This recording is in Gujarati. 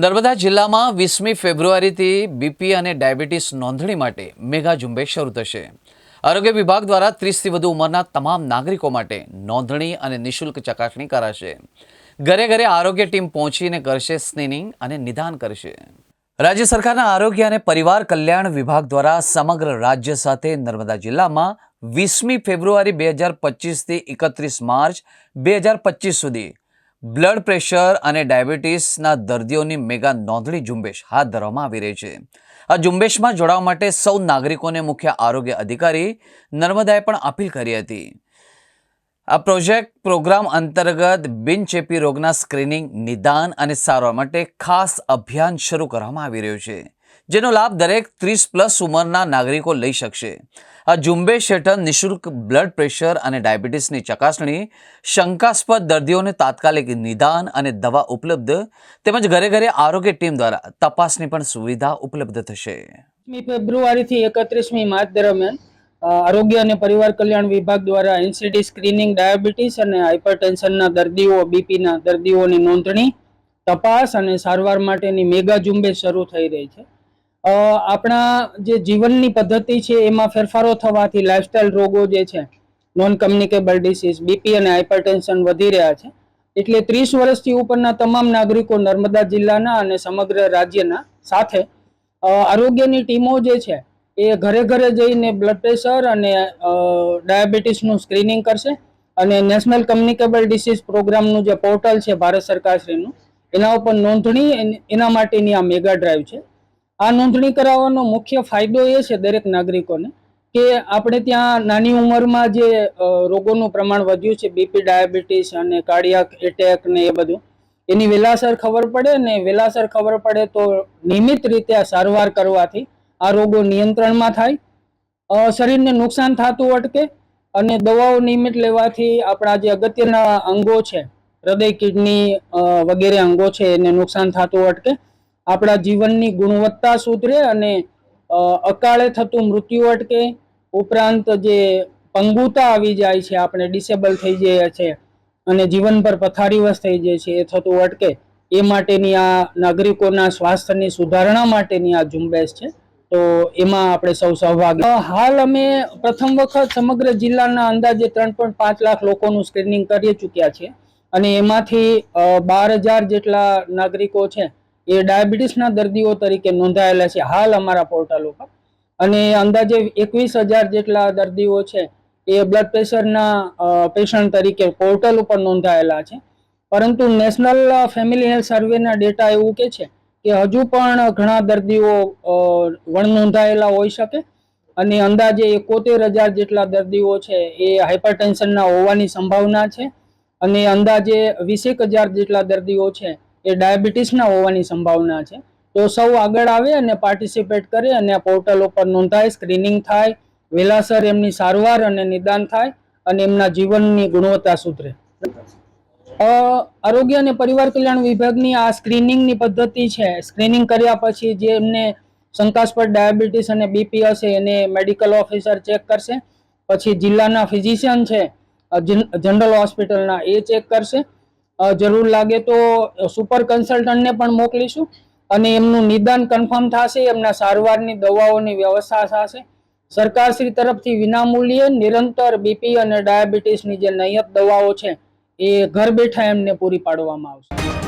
નર્મદા જિલ્લામાં વીસમી ફેબ્રુઆરીથી બીપી અને ડાયાબિટીસ નોંધણી માટે મેગા ઝુંબેશ શરૂ થશે. આરોગ્ય વિભાગ દ્વારા ત્રીસથી વધુ ઉંમરના તમામ નાગરિકો માટે નોંધણી અને નિઃશુલ્ક ચકાસણી કરાશે. ઘરે ઘરે આરોગ્ય ટીમ પહોંચીને કરશે સ્ક્રીનિંગ અને નિદાન કરશે. રાજ્ય સરકારના આરોગ્ય અને પરિવાર કલ્યાણ વિભાગ દ્વારા સમગ્ર રાજ્ય સાથે નર્મદા જિલ્લામાં વીસમી ફેબ્રુઆરી બે હજાર પચીસથી એકત્રીસ માર્ચ બે હજાર પચીસ સુધી બ્લડ પ્રેશર અને ડાયાબિટીસના દર્દીઓની મેગા નોંધણી ઝુંબેશ હાથ ધરવામાં આવી રહી છે. આ ઝુંબેશમાં જોડાવા માટે સૌ નાગરિકોને મુખ્ય આરોગ્ય અધિકારી નર્મદાએ પણ અપીલ કરી હતી. આ પ્રોજેક્ટ પ્રોગ્રામ અંતર્ગત બિનચેપી રોગના સ્ક્રીનિંગ, નિદાન અને સારવાર માટે ખાસ અભિયાન શરૂ કરવામાં આવી રહ્યું છે. જેનો લાભ દરેક ત્રીસ પ્લસ ઉંમરના નાગરિકો લઈ શકશે. આ ઝુંબેશ હેઠળ નિઃશુલ્ક બ્લડ પ્રેશર અને ડાયાબિટીસની ચકાસણી, શંકાસ્પદ દર્દીઓને તાત્કાલિક નિદાન અને દવા ઉપલબ્ધ તેમજ ઘરે ઘરે આરોગ્ય ટીમ દ્વારા તપાસની પણ સુવિધા ઉપલબ્ધ થશે. ફેબ્રુઆરીથી એકત્રીસમી માર્ચ દરમિયાન આરોગ્ય અને પરિવાર કલ્યાણ વિભાગ દ્વારા એનસીડી સ્ક્રીનિંગ, ડાયાબિટીસ અને હાઇપરટેન્શનના દર્દીઓ, બીપીના દર્દીઓની નોંધણી, તપાસ અને સારવાર માટેની મેગા ઝુંબેશ શરૂ થઈ રહી છે. આપણા જે જીવનની પદ્ધતિ છે, એમાં ફેરફારો થવાથી લાઇફસ્ટાઇલ રોગો જે છે નોન કમ્યુનિકેબલ ડિસીઝ બીપી અને હાઇપરટેન્શન વધી રહ્યા છે. એટલે ત્રીસ વર્ષથી ઉપરના તમામ નાગરિકો નર્મદા જિલ્લાના અને સમગ્ર રાજ્યના સાથે આરોગ્યની ટીમો જે છે, એ ઘરે ઘરે જઈને બ્લડ પ્રેશર અને ડાયાબિટીસનું સ્ક્રીનિંગ કરશે અને નેશનલ કમ્યુનિકેબલ ડિસીઝ પ્રોગ્રામનું જે પોર્ટલ છે, ભારત સરકારશ્રીનું, એના ઉપર નોંધણી, એના માટેની આ મેગા ડ્રાઈવ છે. આ નોંધણી કરાવવાનો મુખ્ય ફાયદો એ છે દરેક નાગરિકોને કે આપણે ત્યાં નાની ઉંમરમાં જે રોગોનું પ્રમાણ વધ્યું છે, બીપી, ડાયાબિટીસ અને કાર્ડિયાક એટેક ને એ બધું, એની વેલાસર ખબર પડે ને વેલાસર ખબર પડે તો નિયમિત રીતે આ સારવાર કરવાથી આ રોગો નિયંત્રણમાં થાય શરીરને નુકસાન થતું અટકે અને દવાઓ નિયમિત લેવાથી આપણા જે અગત્યના અંગો છે, હૃદય, કિડની વગેરે અંગો છે એને નુકસાન થતું અટકે આપણા જીવનની ગુણવત્તા સુધરે અને અકાળે થતું મૃત્યુ અટકે, ઉપરાંત જે પંગુતા આવી જાય છે, આપણે ડિસેબલ થઈ જઈએ છે, અને જીવનભર પથારીવશ થઈ જાય છે એ થતું અટકે, એ માટેની આ નાગરિકોના સ્વાસ્થ્યની સુધારણા માટેની આ ઝુંબેશ છે, તો એમાં આપણે સૌ સહભાગી. હાલ અમે પ્રથમ વખત સમગ્ર જિલ્લાના અંદાજે ત્રણ પોઈન્ટ પાંચ લાખ લોકોનું સ્ક્રીનિંગ કરી ચૂક્યા છે અને એમાંથી બાર હજાર જેટલા નાગરિકો છે એ ડાયાબિટીસના દર્દીઓ તરીકે નોંધાયેલા છે હાલ અમારા પોર્ટલ ઉપર. અને અંદાજે એકવીસ હજાર જેટલા દર્દીઓ છે એ બ્લડ પ્રેશરના પેશન્ટ તરીકે પોર્ટલ ઉપર નોંધાયેલા છે. પરંતુ નેશનલ ફેમિલી હેલ્થ સર્વેના ડેટા એવું કે છે કે હજુ પણ ઘણા દર્દીઓ વણ નોંધાયેલા હોઈ શકે. અને અંદાજે એકોતેર હજાર જેટલા દર્દીઓ છે એ હાઇપરટેન્શનના હોવાની સંભાવના છે. અને અંદાજે વીસેક હજાર જેટલા દર્દીઓ છે એ ડાયાબિટીસના હોવાની સંભાવના છે. તો સૌ આગળ આવે અને પાર્ટિસિપેટ કરે અને આ પોર્ટલ ઉપર નોંધાય સ્ક્રીનિંગ થાય, વેલાસર એમની સારવાર અને નિદાન થાય અને એમના જીવનની ગુણવત્તા સુધરે. આરોગ્ય અને પરિવાર કલ્યાણ વિભાગની આ સ્ક્રીનિંગની પદ્ધતિ છે. સ્ક્રીનિંગ કર્યા પછી જે એમને શંકાસ્પદ ડાયાબિટીસ અને બીપી હશે એને મેડિકલ ઓફિસર ચેક કરશે. પછી જિલ્લાના ફિઝિશિયન છે જનરલ હોસ્પિટલના એ ચેક કરશે. જરૂર લાગે તો સુપર કન્સલ્ટન્ટને પણ મોકલીશું. અને એમનું નિદાન કન્ફર્મ થશે, એમના સારવારની દવાઓની વ્યવસ્થા થશે. સરકારશ્રી તરફથી વિનામૂલ્યે નિરંતર બીપી અને ડાયાબિટીસની જે નયત દવાઓ છે, એ ઘર બેઠા એમને પૂરી પાડવામાં આવશે.